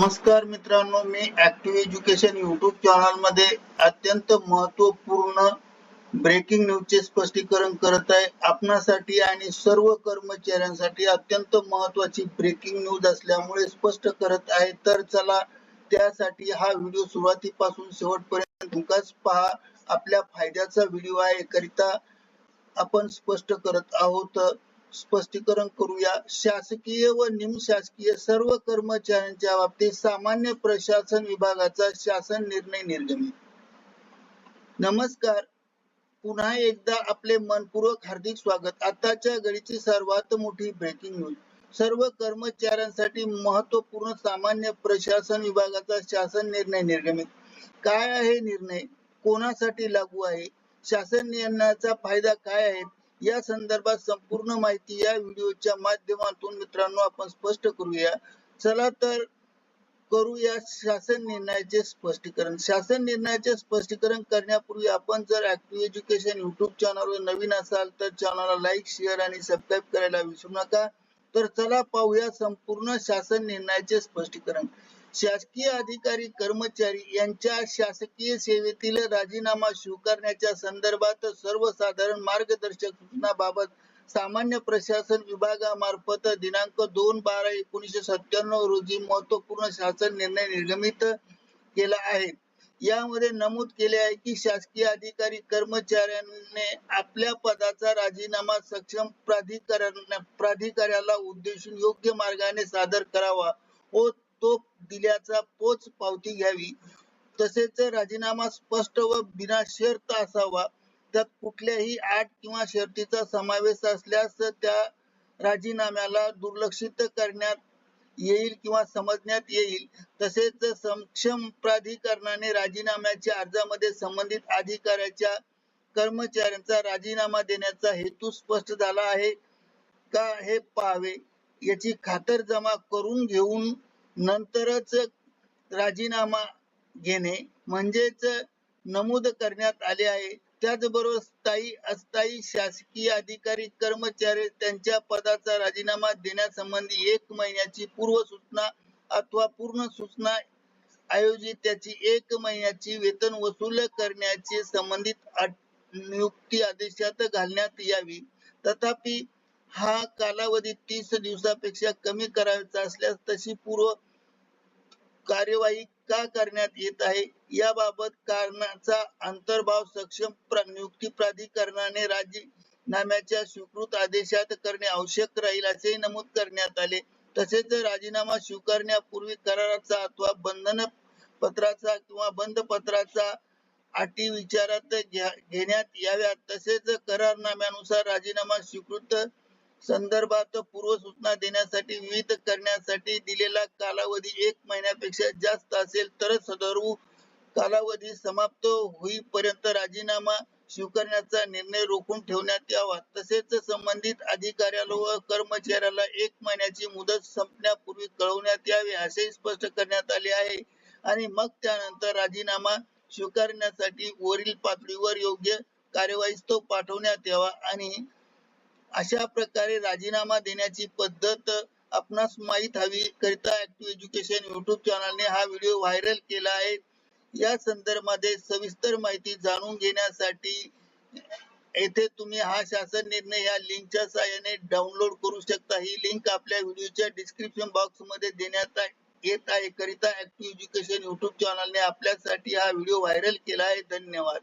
नमस्कार मित्रांनो मी ऍक्टिव्ह एज्युकेशन युट्यूब चॅनलमध्ये अत्यंत महत्त्वपूर्ण ब्रेकिंग न्यूजचे स्पष्टीकरण करत आहे. आपणासाठी आणि सर्व कर्मचाऱ्यांसाठी अत्यंत महत्वाची ब्रेकिंग न्यूज असल्यामुळे स्पष्ट करत आहे. तर चला त्यासाठी हा व्हिडिओ सुरुवातीपासून शेवटपर्यंत तुमकाच पहा. आपल्या फायद्याचा व्हिडिओ आहे. करिता आपण स्पष्ट करत आहोत. स्पष्टीकरण करूया. शासकीय व निमशासकीय सर्व कर्मचाऱ्यांच्या बाबतीत सामान्य प्रशासन विभागाचा शासन निर्णय निर्गमित. नमस्कार. पुन्हा एकदा आपले मनपूर्वक हार्दिक स्वागत. आताच्या घडीची सर्वात मोठी ब्रेकिंग न्यूज सर्व कर्मचाऱ्यांसाठी महत्त्वपूर्ण सामान्य प्रशासन विभागाचा शासन निर्णय निर्गमित. काय आहे निर्णय? कोणासाठी लागू आहे? शासन निर्णयाचा फायदा काय आहे? या संदर्भात संपूर्ण माहिती या व्हिडिओच्या माध्यमातून मित्रांनो आपण स्पष्ट करूया. चला तर करूया शासन निर्णयाचे स्पष्टीकरण. शासन निर्णयाचे स्पष्टीकरण करण्यापूर्वी आपण जर ऍक्टिव्ह एज्युकेशन युट्यूब चॅनलवर नवीन असाल तर चॅनलला लाईक शेअर आणि सबस्क्राईब करायला विसरू नका. तर चला पाहूया संपूर्ण शासन निर्णयाचे स्पष्टीकरण. शासकीय अधिकारी कर्मचारी यांच्या शासकीय सेवेतील राजीनामा स्वीकारण्याच्या संदर्भात सर्वसाधारण मार्गदर्शक सूचनाबाबत सामान्य प्रशासन विभागामार्फत दिनांक दोन बारा एकोणीसशे सत्त्याण्णव रोजी महत्त्वपूर्ण शासन निर्णय निर्गमित केला आहे. यामध्ये नमूद केले आहे की शासकीय अधिकारी कर्मचाऱ्यांनी आपल्या पदाचा राजीनामा सक्षम प्राधिकरण प्राधिकाऱ्याला उद्देशून योग्य मार्गाने सादर करावा व तो दिल्याचा पोच पावती घ्यावी. तसेच राजीनामा स्पष्ट व बिनाशर्त असावा त्यात कुठल्याही आठ किंवा शर्तीचा समावेश असल्यास त्या राजीनाम्याला दुर्लक्षित करण्यात येईल किंवा समजण्यात येईल. तसेच सक्षम प्राधिकरणाने राजीनाम्याच्या अर्जामध्ये संबंधित अधिकाऱ्याच्या कर्मचाऱ्यांचा राजीनामा देण्याचा हेतू स्पष्ट झाला आहे का हे पाहावे याची खातरजमा करून घेऊन नंतरच राजीनामा घेणे म्हणजेच नमूद करण्यात आले आहे. त्याचबरोबर स्थायी अस्थायी शासकीय अधिकारी कर्मचारी त्यांच्या पदाचा राजीनामा देण्यासंबंधी एक महिन्याची पूर्व सूचना अथवा पूर्ण सूचना आयोजित त्याची एक महिन्याची वेतन वसूल करण्याची संबंधित नियुक्ती आदेशात घालण्यात यावी. तथापि हा कालावधी तीस दिवसापेक्षा कमी करायचा असल्यास तशी पूर्व कार्यवाही का करण्यात येत आहे? याबाबत कारणाचा अंतर्भाव सक्षम नियुक्ती प्राधिकरणाने राजीनाम्याच्या स्वीकृत आदेशात करणे आवश्यक राहील असे नमूद करण्यात आले. तसेच राजीनामा स्वीकारण्यापूर्वी कराराचा अथवा बंधन पत्राचा किंवा बंद पत्राचा अटी विचारात घेण्यात याव्यात. तसेच करारनाम्यानुसार राजीनामा स्वीकृत संदर्भात पूर्व सूचना देण्यासाठी विविध करण्यासाठी दिलेला कालावधी एक महिन्यापेक्षा जास्त असेल तरच सदर्भ कालावधी समाप्त होईपर्यंत राजीनामा स्वीकारण्याचा निर्णय रोखून ठेवण्यात यावा. तसेच संबंधित अधिकाऱ्याला व कर्मचाऱ्याला एक महिन्याची मुदत संपण्यापूर्वी कळवण्यात यावे असे स्पष्ट करण्यात आले आहे. आणि मग त्यानंतर राजीनामा स्वीकारण्यासाठी वरील पातळीवर योग्य कार्यवाहीस तो पाठवण्यात यावा आणि अशा प्रकारे राजीनामा देण्याची पद्धत आपणास माहीत हवी. करिता ऍक्टिव्ह एज्युकेशन युट्यूब चॅनलने हा व्हिडिओ व्हायरल केला आहे. या संदर्भामध्ये सविस्तर माहिती जाणून घेण्यासाठी येथे तुम्ही हा शासन निर्णय या लिंकच्या सहाय्याने डाउनलोड करू शकता. ही लिंक आपल्या व्हिडिओच्या डिस्क्रिप्शन बॉक्समध्ये देण्यात येत आहे. करिता ऍक्टिव्ह एज्युकेशन युट्यूब चॅनलने आपल्यासाठी हा व्हिडिओ व्हायरल केला आहे. धन्यवाद.